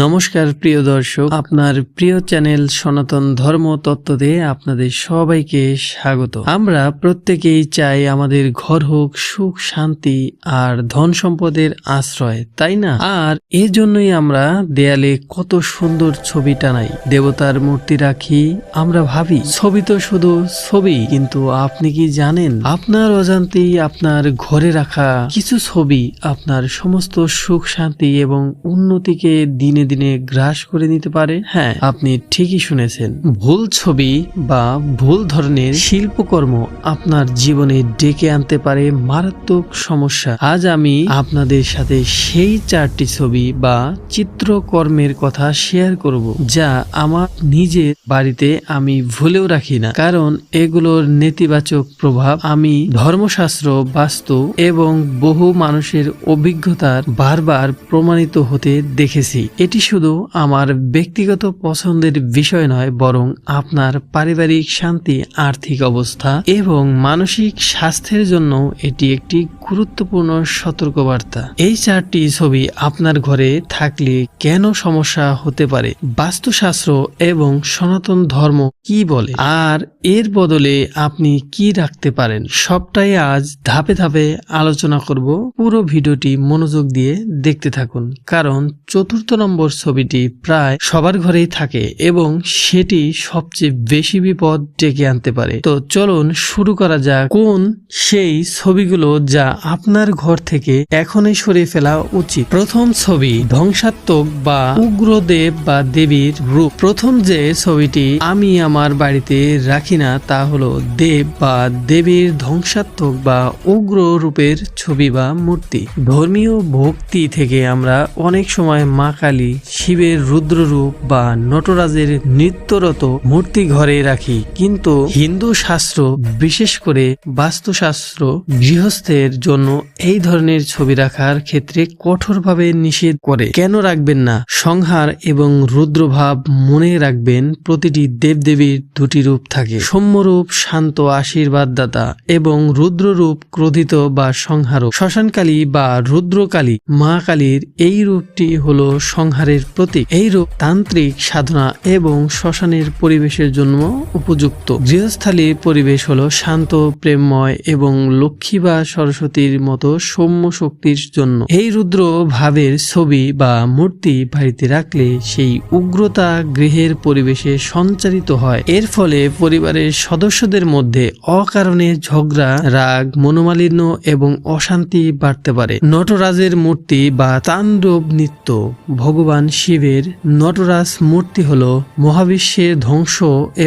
নমস্কার প্রিয় দর্শক, আপনার প্রিয় চ্যানেল সনাতন ধর্ম তত্ত্বতে আপনাদের সবাইকে স্বাগত। আমরা প্রত্যেকেই চাই আমাদের ঘর হোক সুখ, শান্তি আর ধন সম্পদের আশ্রয়, তাই না? আর এর জন্যই আমরা দেয়ালে কত সুন্দর ছবি টানাই। দেবতার মূর্তি রাখি, আমরা ভাবি, ছবি তো শুধু ছবি, কিন্তু আপনি কি জানেন? আপনার অজান্তেই আপনার ঘরে রাখা কিছু ছবি, আপনার সমস্ত সুখ, শান্তি এবং উন্নতিকে দিনে দিনে দিনে গ্রাস করে নিতে পারে। হ্যাঁ। আপনি ঠিকই শুনেছেন ভুল ছবি বা ভুল ধরনের শিল্পকর্ম আপনার জীবনে ডেকে আনতে পারে মারাত্মক সমস্যা। আজ আমি আপনাদের সাথে সেই চারটি ছবি বা চিত্রকর্মের কথা শেয়ার করব যা আমার নিজের বাড়িতে আমি ভুলেও রাখি না। কারণ এগুলোর নেতিবাচক প্রভাব আমি ধর্মশাস্ত্র বাস্তব এবং বহু মানুষের অভিজ্ঞতার বারবার প্রমাণিত হতে দেখেছি। এটি শুধু আমার ব্যক্তিগত পছন্দের বিষয় নয়, বরং আপনার পারিবারিক শান্তি, আর্থিক অবস্থা এবং মানসিক স্বাস্থ্যের জন্য এটি একটি গুরুত্বপূর্ণ সতর্কবার্তা। এই চারটি ছবি আপনার ঘরে থাকলে কেন সমস্যা হতে পারে? বাস্তুশাস্ত্র এবং সনাতন ধর্ম কি বলে? আর এর বদলে আপনি কি রাখতে পারেন? সবটাই আজ ধাপে ধাপে আলোচনা করব। পুরো ভিডিওটি মনোযোগ দিয়ে দেখতে থাকুন, কারণ চতুর্থ নম্বর ছবিটি প্রায় সবার ঘরেই থাকে এবং সেটি সবচেয়ে বেশি বিপদ ডেকে আনতে পারে। তো চলুন শুরু করা যাক কোন সেই ছবিগুলো যা আপনার ঘর থেকে এখনই সরিয়ে ফেলা উচিত। প্রথম ছবি ধ্বংসাত্মক বা উগ্রদেব বা দেবীর রূপ। প্রথম যে ছবিটি আমি আমার বাড়িতে রাখি না তা হলো দেব বা দেবীর ধ্বংসাত্মক বা উগ্র রূপের ছবি বা মূর্তি। ধর্মীয় ভক্তি থেকে আমরা অনেক সময় মা কালী শিবের রুদ্ররূপ বা নটরাজের নৃত্যরত মূর্তি ঘরে রাখি। কিন্তু হিন্দু শাস্ত্র, বিশেষ করে বাস্তুশাস্ত্র, গৃহস্থের জন্য এই ধরনের ছবি রাখার ক্ষেত্রে কঠোরভাবে নিষেধ করে। কেন রাখবেন না? সংহার এবং রুদ্রভাব মনে রাখবেন, প্রতিটি দেবদেবীর দুটি রূপ থাকে। সৌম্যরূপ, শান্ত আশীর্বাদদাতা এবং রুদ্ররূপ ক্রোধিত বা সংহারক। শ্মশানকালী বা রুদ্রকালী মা কালীর এই রূপটি হল হলো সংহারের প্রতীক। এই রূপ তান্ত্রিক সাধনা এবং শ্মশানের পরিবেশের জন্য উপযুক্ত। গৃহস্থালীর পরিবেশ হলো শান্ত, প্রেমময় এবং লক্ষ্মী বা সরস্বতীর মতো সৌম্য শক্তির জন্য। এই রুদ্র ভাবের ছবি বা মূর্তি বাড়িতে রাখলে সেই উগ্রতা গৃহের পরিবেশে সঞ্চারিত হয়। এর ফলে পরিবারের সদস্যদের মধ্যে অকারণে ঝগড়া, রাগ, মনোমালিন্য এবং অশান্তি বাড়তে পারে। নটরাজের মূর্তি বা তাণ্ডব নৃত্য ভগবান শিবের নটরাজ মূর্তি হল মহাবিশ্বের ধ্বংস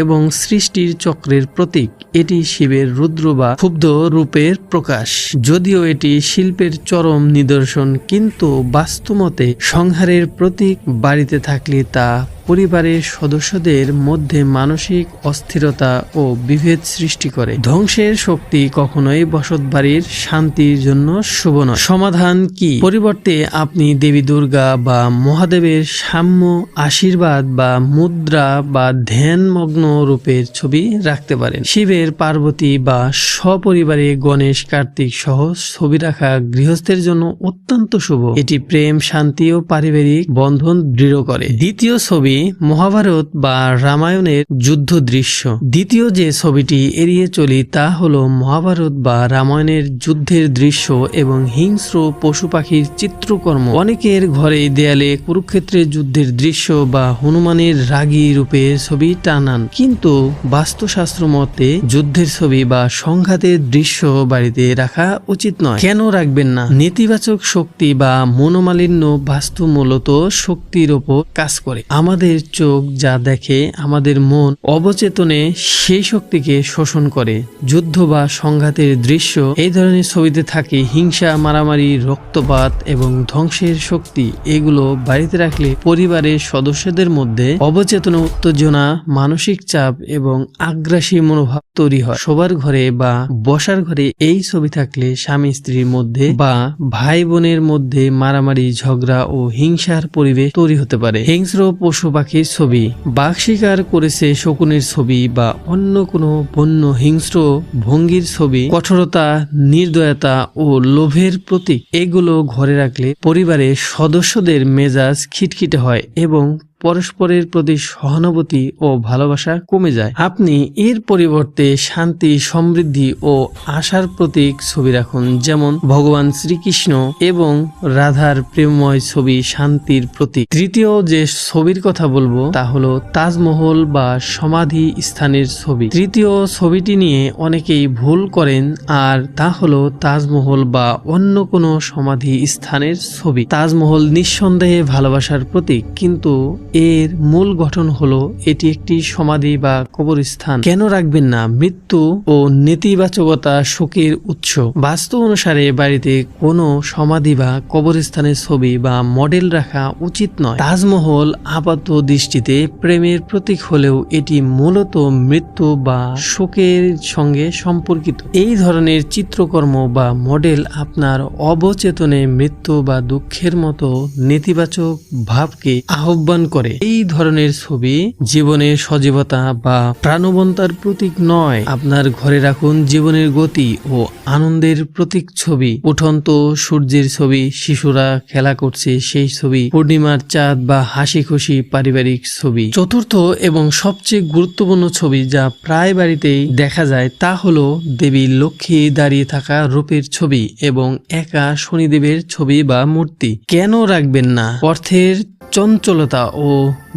এবং সৃষ্টির চক্রের প্রতীক। এটি শিবের রুদ্র বা ক্ষুব্ধ রূপের প্রকাশ। যদিও এটি শিল্পের চরম নিদর্শন, কিন্তু বাস্তুমতে সংহারের প্রতীক বাড়িতে থাকলে তা পরিবারের সদস্যদের মধ্যে মানসিক অস্থিরতা ও বিভেদ সৃষ্টি করে। ধ্বংসের শক্তি কখনোই বসত বাড়ির শান্তির জন্য শুভ নয়। সমাধান কি? পরিবর্তে আপনি দেবী দুর্গা বা মহাদেবের সাম্য আশীর্বাদ বা মুদ্রা বা ধ্যানমগ্ন রূপের ছবি রাখতে পারেন। শিবের পার্বতী বা সপরিবারে গণেশ, কার্তিক সহ ছবি রাখা গৃহস্থের জন্য অত্যন্ত শুভ। এটি প্রেম, শান্তি ও পারিবারিক বন্ধন দৃঢ় করে। দ্বিতীয় ছবি মহাভারত বা রামায়ণের যুদ্ধ দৃশ্য দ্বিতীয় যে ছবিটি এড়িয়ে চলি তা হলো মহাভারত বা রামায়ণের যুদ্ধের দৃশ্য এবং হিংস্র পশু পাখির চিত্রকর্ম। অনেকের ঘরে দেয়ালে কুরুক্ষেত্রের যুদ্ধের দৃশ্য বা হনুমানের রাগী রূপের ছবি টানান। কিন্তু বাস্তুশাস্ত্র মতে যুদ্ধের ছবি বা সংঘাতের দৃশ্য বাড়িতে রাখা উচিত নয়। কেন রাখবেন না? নেতিবাচক শক্তি বা মনোমালিন্য বাস্তু মূলত শক্তির ওপর কাজ করে। আমাদের চোখ যা দেখে, আমাদের মন অবচেতনে সেই শক্তিকে শোষণ করে। যুদ্ধ বা সংঘাতের দৃশ্য, এই ধরনের ছবিতে থাকে হিংসা, মারামারি, রক্তপাত এবং ধ্বংসের শক্তি। এগুলো বাড়িতে রাখলে পরিবারের সদস্যদের মধ্যে অবচেতন, উত্তেজনা, মানসিক চাপ এবং আগ্রাসী মনোভাব তৈরি হয়। সবার ঘরে বা বসার ঘরে এই ছবি থাকলে স্বামী স্ত্রীর মধ্যে বা ভাই বোনের মধ্যে মারামারি, ঝগড়া ও হিংসার পরিবেশ তৈরি হতে পারে। হিংস্র পশু পাখির ছবি। বাঘ শিকার করেছে শকুনের ছবি বা অন্য কোনো বন্য হিংস্র ভঙ্গির ছবি। কঠোরতা, নির্দয়তা ও লোভের প্রতীক এগুলো ঘরে রাখলে পরিবারের সদস্যদের মেজাজ খিটখিটে হয় এবং পরস্পরের প্রতি সহানুভূতি ও ভালোবাসা কমে যায়। আপনি এর পরিবর্তে শান্তি, সমৃদ্ধি ও আশার প্রতীক ছবি রাখুন, যেমন ভগবান শ্রীকৃষ্ণ এবং রাধার প্রেমময় ছবি শান্তির প্রতীক। তৃতীয় যে ছবির কথা বলব, তা হলো তাজমহল বা সমাধি স্থানের ছবি। তৃতীয় ছবিটি নিয়ে অনেকেই ভুল করেন, আর তা হলো তাজমহল বা অন্য কোনো সমাধি স্থানের ছবি। তাজমহল নিঃসন্দেহে ভালোবাসার প্রতীক, কিন্তু এর মূল গঠন হলো এটি একটি সমাধি বা কবরস্থান। কেন রাখবেন না মৃত্যু ও নেতিবাচকতা শোকের উৎস? বাস্তু অনুসারে বাড়িতে কোনো সমাধি বা কবরস্থানের ছবি বা মডেল রাখা উচিত নয়। তাজমহল আপাত দৃষ্টিতে প্রেমের প্রতীক হলেও এটি মূলত মৃত্যু বা শোকের সঙ্গে সম্পর্কিত। এই ধরনের চিত্রকর্ম বা মডেল আপনার অবচেতনে মৃত্যু বা দুঃখের মতো নেতিবাচক ভাবকে আহ্বান করে। এই ধরনের ছবি জীবনের সজীবতা বা প্রাণবন্তার প্রতীক নয়। আপনার ঘরে রাখুন জীবনের গতি ও আনন্দের প্রতীক ছবি। উঠন্ত সূর্যের ছবি, শিশুরা খেলা করছে সেই ছবি, পূর্ণিমার চাঁদ বা হাসি খুশি পারিবারিক ছবি। চতুর্থ এবং সবচেয়ে গুরুত্বপূর্ণ ছবি যা প্রায় বাড়িতেই দেখা যায় তা হলো দেবী লক্ষ্মী দাঁড়িয়ে থাকা রূপের ছবি এবং একা শনিদেবের ছবি বা মূর্তি। কেন রাখবেন না? অর্থের চঞ্চলতা ও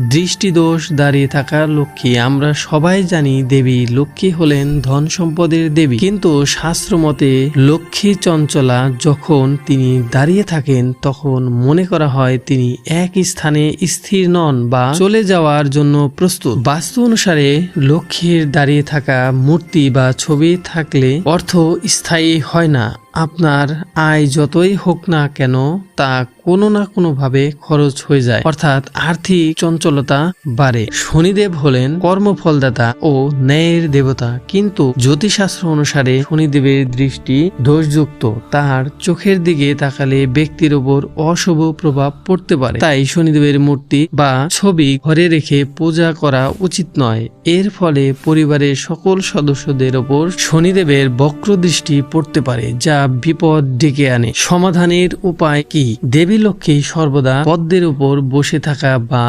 দৃষ্টিদোষ দাঁড়িয়ে থাকা লক্ষ্মী। আমরা সবাই জানি দেবী লক্ষ্মী হলেন ধন সম্পদের দেবী। কিন্তু শাস্ত্র মতে লক্ষ্মী চঞ্চলা যখন তিনি দাঁড়িয়ে থাকেন, তখন মনে করা হয় তিনি এক স্থানে স্থির নন বা চলে যাওয়ার জন্য প্রস্তুত। বাস্তু অনুসারে লক্ষ্মীর দাঁড়িয়ে থাকা মূর্তি বা ছবি থাকলে অর্থ স্থায়ী হয় না। আপনার আয় যতই হোক না কেন, তা কোনো না কোনো ভাবে খরচ হয়ে যায়। অর্থাৎ আর্থিক চঞ্চলতা বাড়ে। শনিদেব হলেন কর্মফলদাতা ও ন্যায়ের দেবতা। কিন্তু জ্যোতিষশাস্ত্র অনুসারে শনিদেবের দৃষ্টি দোষযুক্ত। তার চোখের দিকে তাকালে ব্যক্তির উপর অশুভ প্রভাব পড়তে পারে। তাই শনিদেবের মূর্তি বা ছবি ঘরে রেখে পূজা করা উচিত নয়। এর ফলে পরিবারের সকল সদস্যদের ওপর শনিদেবের বক্র দৃষ্টি পড়তে পারে, যা বিপদ ডেকে আনে। সমাধানের উপায় কি? দেবী লক্ষ্মী সর্বদা পদ্মের উপর বসে থাকা বা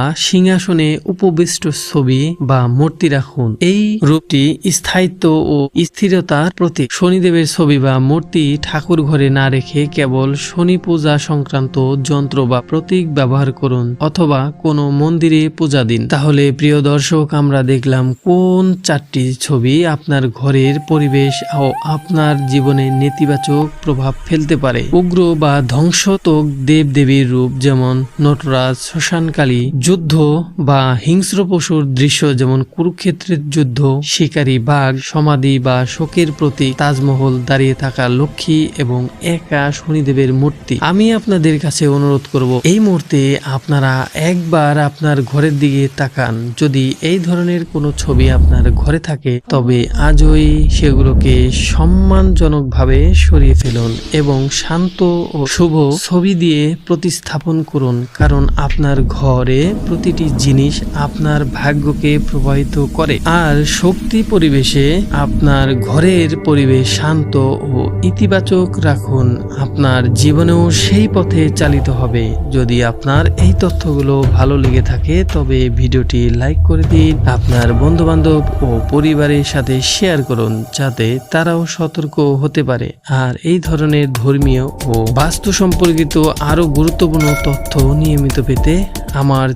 সিংহাসনে উপবিষ্ট ছবি বা মূর্তি রাখুন। এই রূপটি স্থায়িত্ব ও স্থিরতার প্রতীক। শনিদেবের ছবি বা মূর্তি ঠাকুর ঘরে না রেখে কেবল শনি পূজা সংক্রান্ত যন্ত্র বা প্রতীক ব্যবহার করুন অথবা কোনো মন্দিরে পূজা দিন। তাহলে প্রিয় দর্শক, আমরা দেখলাম কোন চারটি ছবি আপনার ঘরের পরিবেশ ও আপনার জীবনে নেতিবাচক প্রভাব ফেলতে পারে। উগ্র বা ধ্বংসতক দেব দেবীর রূপ যেমন নটরাজ, শ্মশানকালী, যুদ্ধ বা হিংস্র পশুর দৃশ্য যেমন কুরুক্ষেত্রের যুদ্ধ, শিকারী বাঘ, সমাধি বা শোকের প্রতি তাজমহল দাঁড়িয়ে থাকা লক্ষ্মী এবং একা শনিদেবের মূর্তি। আমি আপনাদের কাছে অনুরোধ করব, এই মুহূর্তে আপনারা একবার আপনার ঘরের দিকে তাকান। যদি এই ধরনের কোনো ছবি আপনার ঘরে থাকে, তবে আজই সেগুলোকে সম্মানজনকভাবে সরিয়ে ফেলুন এবং শান্ত ও শুভ ছবি দিয়ে প্রতিস্থাপন করুন, কারণ আপনার ঘরে প্রতিটি জিনিস আপনার ভাগ্যকে প্রভাবিত করে। আর শক্তি পরিবেশে আপনার ঘরের পরিবেশ শান্ত ও ইতিবাচক রাখুন। আপনার জীবনেও সেই পথে চালিত হবে। যদি আপনার এই তথ্যগুলো ভালো লেগে থাকে, তবে ভিডিওটি লাইক করে দিন, আপনার বন্ধু বান্ধব ও পরিবারের সাথে শেয়ার করুন, যাতে তারাও সতর্ক হতে পারে। আর এই ধরনের ধর্মীয় ও বাস্তু সম্পর্কিত আরও গুরুত্বপূর্ণ তথ্য নিয়মিত পেতে আমার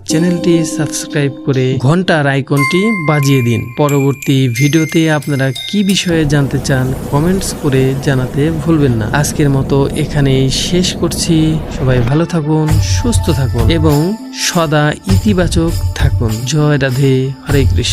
চ্যানেলটি সাবস্ক্রাইব করে ঘণ্টার আইকনটি বাজিয়ে দিন। পরবর্তী ভিডিওতে আপনারা কি বিষয়ে জানতে চান কমেন্টস করে জানাতে ভুলবেন না। আজকের মতো এখানেই শেষ করছি। সবাই ভালো থাকুন, সুস্থ থাকুন এবং সদা ইতিবাচক থাকুন। জয় রাধে, হরে কৃষ্ণ।